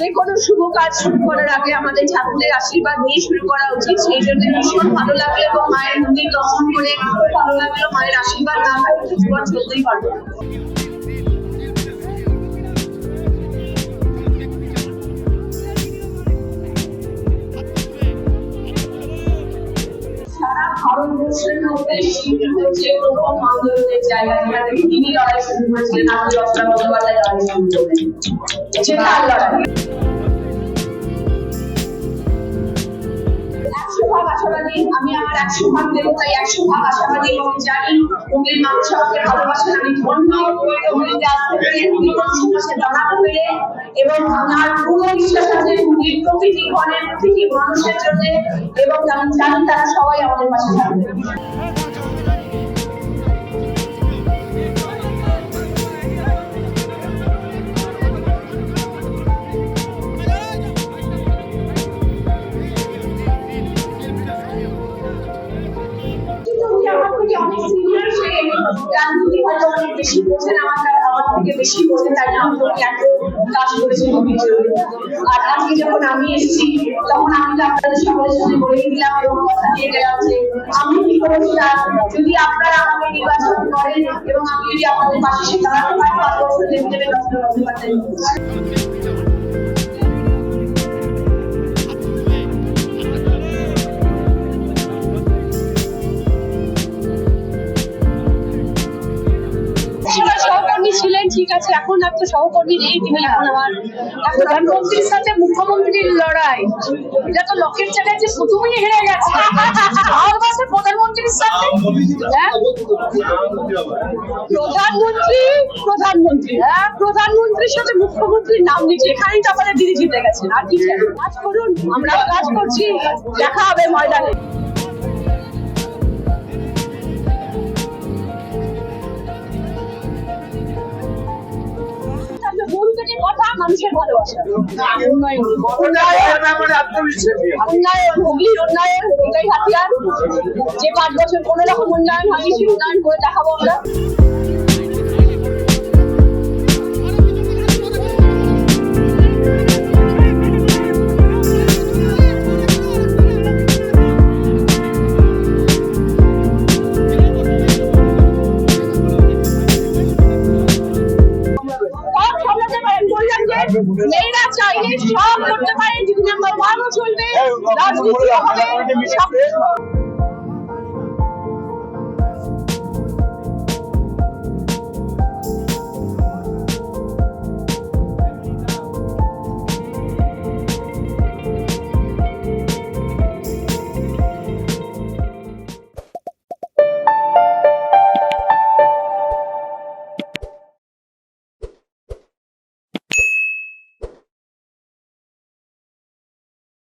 যে কোনো শুভ কাজ শুরু করার আগে আমাদের ঠাকুরের আশীর্বাদ নিয়ে শুরু করা উচিত। সেই জন্য ভীষণ ভালো লাগল এবং মায়ের মন্দির দর্শন করে ভালো লাগল। মায়ের আশীর্বাদ না থাকলে জীবন চলতেই পারবে ভারতবর্ষের মধ্যে আন্দোলনের জায়গা যেখান তিনি লড়াই শুরু করেছিলেন একশো ভাগ আশাবাদী আমি আমার একশো ভাগ দেবো তাই একশো ভাগ আশাবাদী এবং জানি হুগলির মানুষ আমাকে ভালোবাসেন, আমি ধন্য হুগলিতে আসতে পেরে মানুষের পাশে দাঁড়াতে এবং আমার পুরো বিশ্বাস আছে হুগলির প্রতিটি ঘরের প্রতিটি মানুষের জন্য, এবং আমি জানি তারা সবাই আমাদের পাশে থাকবে। থেকে অনেক সিনিয়র সে রাজনীতি হয়তো অনেক বেশি বোঝেন, আমার আমার থেকে বেশি বোঝেন, তাই জন্য উনি এত কাজ করেছেন আর আজকে যখন আমি এসেছি, তখন আমি তো আপনাদের সকলের সাথে বলে দিলাম এবং কথা দিয়ে গেলাম যে আমি কি করেছিলাম যদি আপনারা আমাকে নির্বাচন করেন এবং আমি যদি আপনাদের পাশে দাঁড়াতে পারি পাঁচ বছর ডক্টর বন্দ্যোপাধ্যায় ঠিক আছে এখন আর তো সহকর্মী নেই তিনি এখন আমার প্রধানমন্ত্রীর সাথে মুখ্যমন্ত্রীর লড়াই। এটা তো হেরে গেছে। আর বছর প্রধানমন্ত্রীর সাথে? হ্যাঁ? প্রধানমন্ত্রী প্রধানমন্ত্রী। হ্যাঁ? প্রধানমন্ত্রীর সাথে মুখ্যমন্ত্রীর নাম নিচ্ছে। এখানেই তো আমাদের দিদি জিতে গেছেন। আর কি কাজ করুন আমরা কাজ করছি। দেখা হবে ময়দানে। মানুষের ভালোবাসা। হাতিয়ার। যে পাঁচ বছর কোনো রকম উন্নয়ন হয়নি সেই উন্নয়ন করে দেখাবো আমরা। চলবে। রাজনীতি হবে